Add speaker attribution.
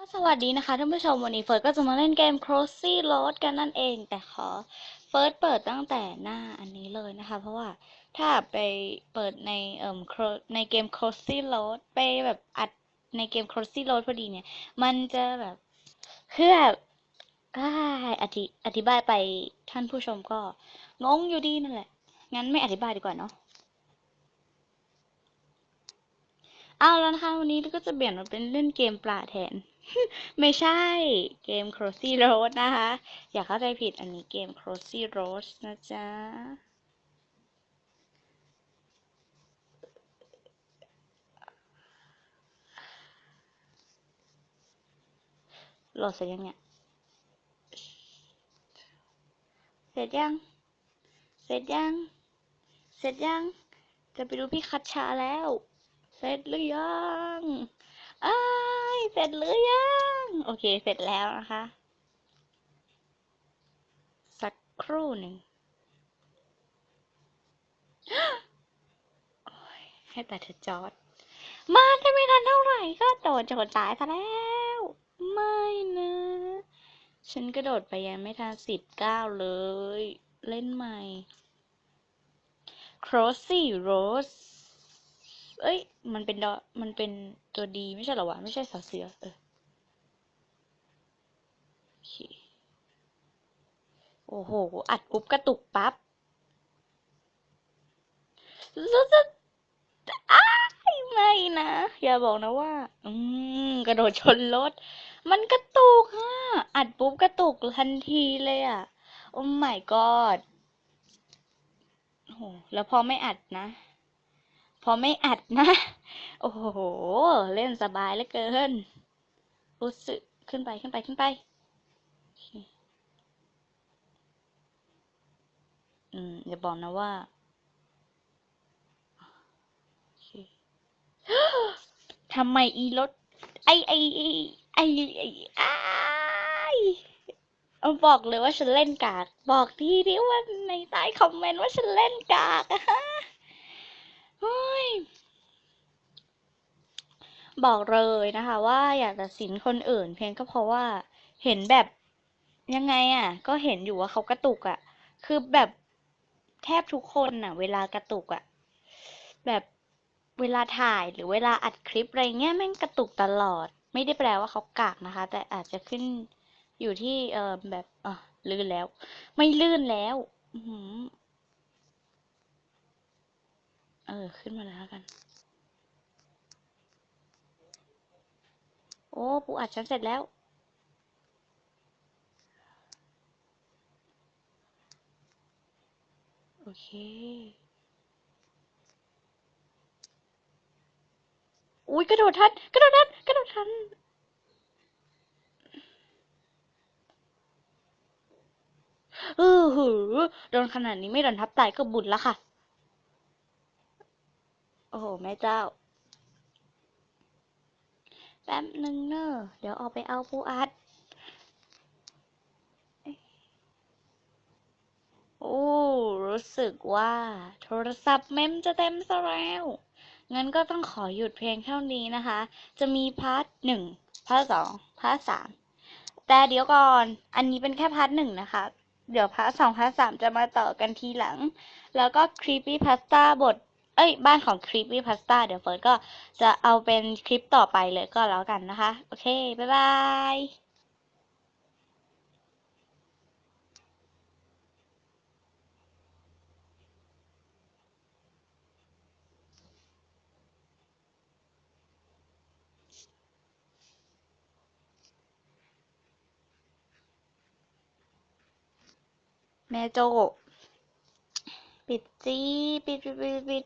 Speaker 1: สวัสดีนะคะท่านผู้ชมวันนี้เฟิร์สก็จะมาเล่นเกม Crossy Road กันนั่นเอง แต่ขอเฟิร์สเปิดตั้งแต่หน้าอันนี้เลยนะคะ เพราะว่าถ้าไปเปิดในเอ่ม Cro- ในเกม Crossy Road ไปแบบอัดในเกม Crossy Road พอดีเนี่ย มันจะแบบคือแบบอ้ายอธิอธิบายไปท่านผู้ชมก็งงอยู่ดีนั่นแหละ งั้นไม่อธิบายดีกว่าเนาะเอาแล้วนะคะวันนี้เราก็จะเปลี่ยนมาเป็นเล่นเกมปลาแทน ไม่ใช่เกม Crossy Road นะคะ อย่าเข้าใจผิดอันนี้เกม Crossy Road นะจ๊ะ โหลดเสร็จยังเนี่ย เสร็จยัง เสร็จยัง เสร็จยัง จะไปดูพี่คัชชาแล้ว เสร็จหรือยัง เสร็จหรือยัง โอเค เสร็จแล้วนะคะ สักครู่หนึ่ง ให้แต่เธอจอด มาได้ไม่ทันเท่าไหร่ ก็โดนโจรตายซะแล้ว ไม่นะ ฉันกระโดดไปยังไม่ทันสิบเก้าเลย เล่นใหม่ Crossy Rose เอ้ย มันเป็นดอ มันเป็นตัวดีไม่ใช่หรอวะ ไม่ใช่สอเสือ เออโอเคโอ้โห อัดปุ๊บกระตุกปั๊บรู้สึกอ้ายไม่นะ อย่าบอกนะว่า อืม กระโดดชนรถ มันกระตุกอะอัดปุ๊บกระตุกทันทีเลยอะโอ้ my god โอ้โห แล้วพอไม่อัดนะ พอไม่อัดนะ โอ้โห เล่นสบายเหลือเกิน รู้สึกขึ้นไปขึ้นไปขึ้นไป อืมอย่าบอกนะว่าทำไมอีรถ ไอไอไอไอไอไอเอาบอกเลยว่าฉันเล่นกาก บอกทีดิว่าในใต้คอมเมนต์ว่าฉันเล่นกากอะ เฮ้ย บอกเลยนะคะ ว่าอยากตัดสินคนอื่น เพียงก็เพราะว่าเห็นแบบยังไงอะ ก็เห็นอยู่ว่าเขากระตุกอะ คือแบบแทบทุกคนอะ เวลากระตุกอะ แบบเวลาถ่ายหรือเวลาอัดคลิปอะไรเงี้ยแม่งกระตุกตลอด ไม่ได้แปลว่าเขากากนะคะ แต่อาจจะขึ้นอยู่ที่เออแบบอะลื่นแล้ว ไม่ลื่นแล้ว อื เออ ขึ้นมาแล้วกัน โอ้ปูอัดฉันเสร็จแล้ว โอเค อุ้ยกระโดดทันกระโดดทันกระโดดทันเออหือโดนขนาดนี้ไม่โดนทับตายก็บุญแล้วค่ะ โอ้โห แม่เจ้า แป๊บหนึ่งเนอะเดี๋ยวออกไปเอาปูอัด โอ้ รู้สึกว่า โทรศัพท์เมมจะเต็มซะแล้ว งั้นก็ต้องขอหยุดเพียงเท่านี้นะคะ จะมีพาร์ทหนึ่งพาร์ทสองพาร์ทสามแต่เดี๋ยวก่อน อันนี้เป็นแค่พาร์ทหนึ่งนะคะ เดี๋ยวพาร์ทสองพาร์ทสามจะมาต่อกันทีหลัง แล้วก็ Creepy Pasta บท เอ้ย บ้านของ Creepy Pasta เดี๋ยวเฟิร์สก็จะเอาเป็นคลิปต่อไปเลยก็แล้วกันนะคะ โอเค บ๊ายบายแม่โจปิดจีปิดปิดปิดปิด